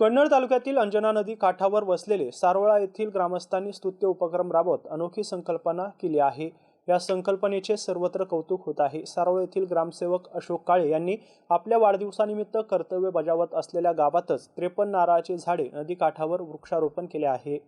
कन्नड तालुक्यातील अंजना नदी काठावर वसलेले सारोळा येथील ग्रामस्थांनी स्तुत्य उपक्रम राबवत अनोखी संकल्पना केली आहे. या संकल्पनेचे सर्वत्र कौतुक होत आहे. सारोळ येथील ग्रामसेवक अशोक काळे यांनी आपल्या वाढदिवसानिमित्त कर्तव्य बजावत असलेल्या गावातच त्रेपन्न नारळाची झाडे नदी काठावर वृक्षारोपण केले आहे.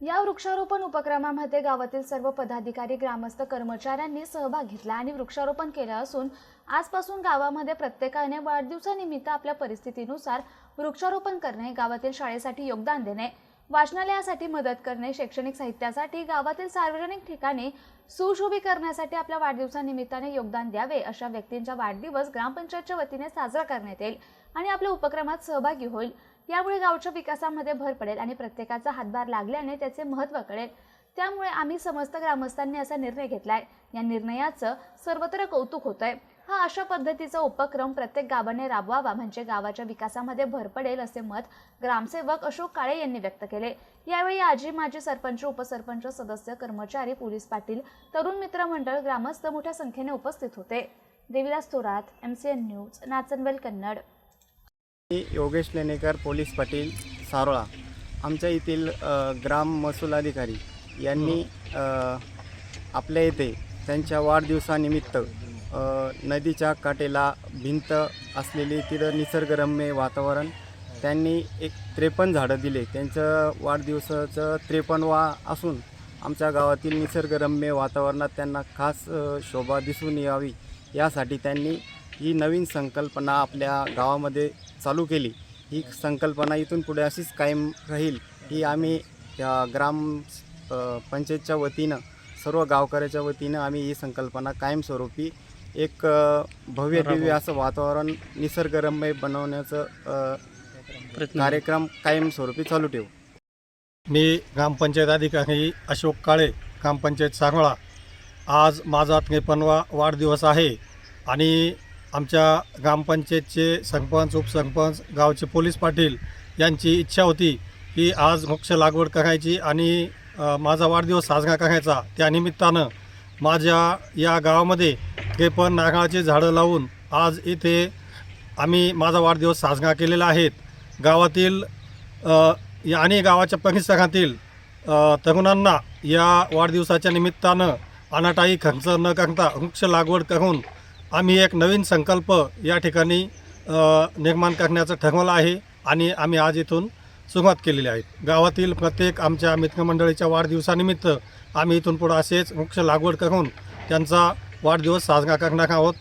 या वृक्षारोपण उपक्रमामध्ये गावातील सर्व पदाधिकारी ग्रामस्थ कर्मचाऱ्यांनी सहभाग घेतला आणि वृक्षारोपण केलं असून आजपासून गावामध्ये प्रत्येकाने वाढदिवसानिमित्त आपल्या परिस्थितीनुसार वृक्षारोपण करणे गावातील शाळेसाठी योगदान देणे वाचनालयासाठी मदत करणे शैक्षणिक साहित्यासाठी गावातील सार्वजनिक ठिकाणी सुशोभी करण्यासाठी आपल्या वाढदिवसानिमित्ताने योगदान द्यावे अशा व्यक्तींचा वाढदिवस ग्रामपंचायतच्या वतीने साजरा करण्यात येईल. आणि आपल्या उपक्रमात सहभागी होईल. यामुळे गावच्या विकासामध्ये भर पडेल आणि प्रत्येकाचा हातभार लागल्याने त्याचे महत्त्व कळेल. त्यामुळे आम्ही समस्त ग्रामस्थांनी असा निर्णय घेतलाय. या निर्णयाचं सर्वत्र कौतुक होत आहे हा अशा पद्धतीचा उपक्रम प्रत्येक गावाने राबवावा म्हणजे गावाच्या विकासामध्ये भर पडेल असे मत ग्रामसेवक अशोक काळे यांनी व्यक्त केले. यावेळी आजी माजी सरपंच उपसरपंच सदस्य कर्मचारी पोलीस पाटील तरुण मित्र मंडळ ग्रामस्थ मोठ्या संख्येने उपस्थित होते. Devidas Thorat M C N news Nachanvel Kannad. मी योगेश लेणेकर पोलीस पाटील सारोळा. आमच्या येथील ग्राम महसूल अधिकारी यांनी आपल्या येथे त्यांच्या वाढदिवसानिमित्त नदीच्या काठेला भिंत असलेली तिथं निसर्गरम्य वातावरण त्यांनी एक त्रेपन्न झाडं दिले. त्यांचं वाढदिवसाचं त्रेपन्नवा असून आमच्या गावातील निसर्गरम्य वातावरणात त्यांना खास शोभा दिसून यावी यासाठी त्यांनी ही नवीन संकल्पना आपल्या गावामध्ये चालू केली. ही संकल्पना इथून पुढे अशीच कायम राहील ही आम्ही ग्राम पंचायतच्या वतीनं सर्व गावकऱ्याच्या वतीनं आम्ही ही संकल्पना कायमस्वरूपी एक भव्य दिव्य असं वातावरण निसर्गरम्य बनवण्याचं कार्यक्रम कायमस्वरूपी चालू ठेवू. मी ग्रामपंचायत अधिकारी अशोक काळे ग्रामपंचायत सांगोळा. आज माझा त्रेपन्नवा वाढदिवस आहे आणि आमच्या ग्रामपंचायतचे सरपंच उपसरपंच गावचे पोलीस पाटील यांची इच्छा होती की आज वृक्ष लागवड करायची आणि माझा वाढदिवस साजरा करायचा. त्यानिमित्तानं माझ्या या गावामध्ये त्रेपन्न नारळाची झाडं लावून आज इथे आम्ही माझा वाढदिवस साजरा केलेला आहे. गावातील या आणि गावाच्या परिसरातील तरुणांना या वाढदिवसाच्या निमित्तानं अनाटाई खर्च न करता वृक्ष लागवड करून आम्ही एक नवीन संकल्प या ठिकाणी निर्माण करण्याचं ठरवलं आहे आणि आम्ही आज इथून सुरुवात केलेली आहे. गावातील प्रत्येक आमच्या मित्रमंडळीच्या वाढदिवसानिमित्त आम्ही इथून पुढं असेच वृक्ष लागवड करून त्यांचा वाढदिवस साजरा करणार आहोत.